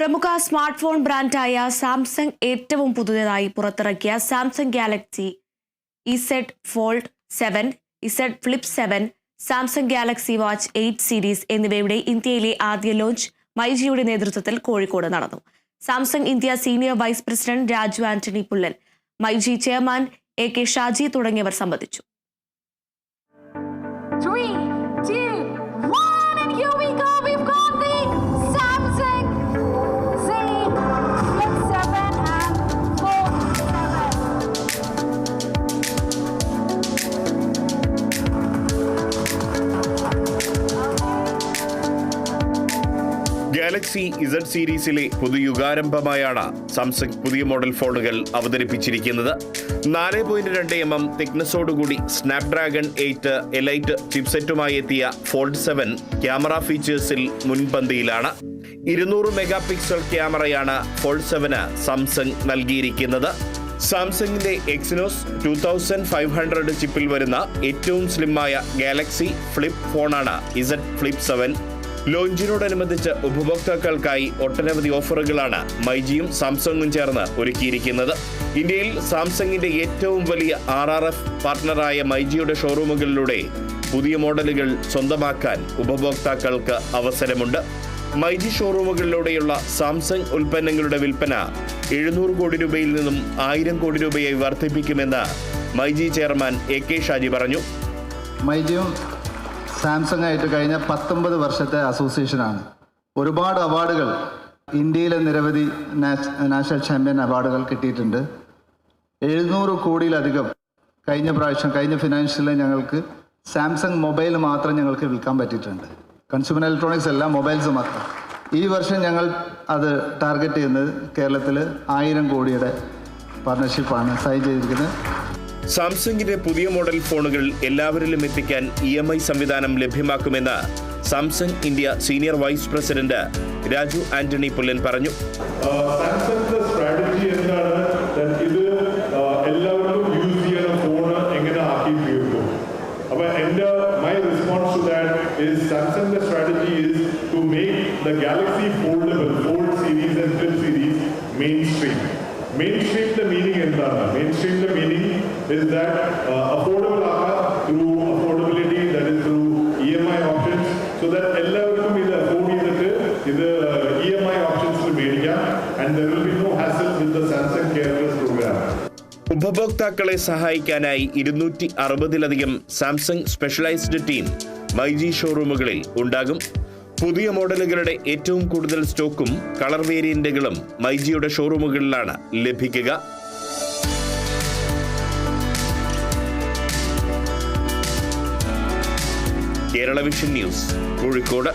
പ്രമുഖ smart phone ബ്രാൻഡായ Samsung ഏറ്റവും പുതുതായി പുറത്തിറക്കിയ Samsung Galaxy Z fold seven Z flip seven Samsung Galaxy watch eight series എന്നിവയുടെ ഇന്ത്യയിലെ ആദ്യ ലോഞ്ച് മൈജിയുടെ നേതൃത്വത്തിൽ കോഴിക്കോട് നടന്നു. Samsung India senior vice president Raju Antony Pullan MyG chairman A K Shaji തുടങ്ങിയവർ സംബന്ധിച്ചു. ഗാലക്സി ഇസഡ് സീരീസിലെ പുതുയുഗാരംഭമായാണ് സാംസങ് പുതിയ മോഡൽ ഫോണുകൾ അവതരിപ്പിച്ചിരിക്കുന്നത്. നാല് പോയിന്റ് രണ്ട് എം എം തിക്നസോടുകൂടി സ്നാപ്ഡ്രാഗൺ എയ്റ്റ് എലൈറ്റ് ചിപ്സെറ്റുമായി എത്തിയ ഫോൾഡ് സെവൻ ക്യാമറ ഫീച്ചേഴ്സിൽ മുൻപന്തിയിലാണ്. ഇരുന്നൂറ് മെഗാ പിക്സൽ ക്യാമറയാണ് ഫോൾഡ് സെവന് സാംസങ് നൽകിയിരിക്കുന്നത്. സാംസങ്ങിന്റെ Exynos two thousand five hundred ചിപ്പിൽ വരുന്ന ഏറ്റവും സ്ലിമ്മായ ഗാലക്സി ഫ്ലിപ്പ് ഫോണാണ് ഇസഡ് ഫ്ലിപ്പ് സെവൻ. ലോഞ്ചിനോടനുബന്ധിച്ച് ഉപഭോക്താക്കൾക്കായി ഒട്ടനവധി ഓഫറുകളാണ് മൈജിയും സാംസങ്ങും ചേർന്ന് ഒരുക്കിയിരിക്കുന്നത്. ഇന്ത്യയിൽ സാംസങ്ങിന്റെ ഏറ്റവും വലിയ ആർ ആർ എഫ് പാർട്ട്ണറായ മൈജിയുടെ ഷോറൂമുകളിലൂടെ പുതിയ മോഡലുകൾ സ്വന്തമാക്കാൻ ഉപഭോക്താക്കൾക്ക് അവസരമുണ്ട്. മൈജി ഷോറൂമുകളിലൂടെയുള്ള സാംസങ് ഉൽപ്പന്നങ്ങളുടെ വിൽപ്പന എഴുന്നൂറ് കോടി രൂപയിൽ നിന്നും ആയിരം കോടി രൂപയായി വർദ്ധിപ്പിക്കുമെന്ന് MyG chairman A K Shaji പറഞ്ഞു. മൈജിയും സാംസങ് ആയിട്ട് കഴിഞ്ഞ പത്തൊമ്പത് വർഷത്തെ അസോസിയേഷനാണ്. ഒരുപാട് അവാർഡുകൾ ഇന്ത്യയിലെ നിരവധി നാഷണൽ ചാമ്പ്യൻ അവാർഡുകൾ കിട്ടിയിട്ടുണ്ട്. എഴുന്നൂറ് കോടിയിലധികം കഴിഞ്ഞ പ്രാവശ്യം കഴിഞ്ഞ ഫിനാൻഷ്യലിൽ ഞങ്ങൾക്ക് സാംസങ് മൊബൈൽ മാത്രം ഞങ്ങൾക്ക് വിൽക്കാൻ പറ്റിയിട്ടുണ്ട്. കൺസ്യൂമർ ഇലക്ട്രോണിക്സ് അല്ല മൊബൈൽസ് മാത്രം. ഈ വർഷം ഞങ്ങൾ അത് ടാർഗറ്റ് ചെയ്യുന്നത് കേരളത്തിൽ ആയിരം കോടിയുടെ പാർട്ണർഷിപ്പാണ് സൈൻ ചെയ്തിരിക്കുന്നത്. സാംസങ്ങിന്റെ പുതിയ മോഡൽ ഫോണുകൾ എല്ലാവരിലും എത്തിക്കാൻ ഇ എം ഐ സംവിധാനം ലഭ്യമാക്കുമെന്ന് Samsung India senior vice president Raju Antony Pullan പറഞ്ഞു. Samsung's strategy എന്താണ്? That ഇത് ആ, എല്ലാവർക്കും യൂസ് ചെയ്യുന്ന ഫോൺ എങ്ങനെ ആക്കി series അപ്പൊ എന്റെ my response to that is സാംസങ്ങിന്റെ strategy is to make the Galaxy foldable fold series and flip series mainstream main സ്ട്രീമിന്റെ മീനിങ് എന്താണ് മെയിൻ സ്ട്രീമിന്റെ മീനിങ് ഇസ് ദാറ്റ് അഫോർഡബിൾ ആക്കാം through affordability that is through E M I options so that എല്ലാവർക്കും ഇത് afford ചെയ്തിട്ട് ഇത് E M I ഓപ്ഷൻസിൽ മേടിക്കാം. And there will be no hassle with the Samsung careless program ഉപഭോക്താക്കളെ സഹായിക്കാനായി ഇരുന്നൂറ്റി അറുപതിലധികം സാംസങ് സ്പെഷ്യലൈസ്ഡ് ടീം മൈജി ഷോറൂമുകളിൽ ഉണ്ടാകും. പുതിയ മോഡലുകളുടെ ഏറ്റവും കൂടുതൽ സ്റ്റോക്കും കളർ വേരിയന്റുകളും മൈജിയുടെ ഷോറൂമുകളിലാണ് ലഭിക്കുക. Kerala vision news Kozhikode.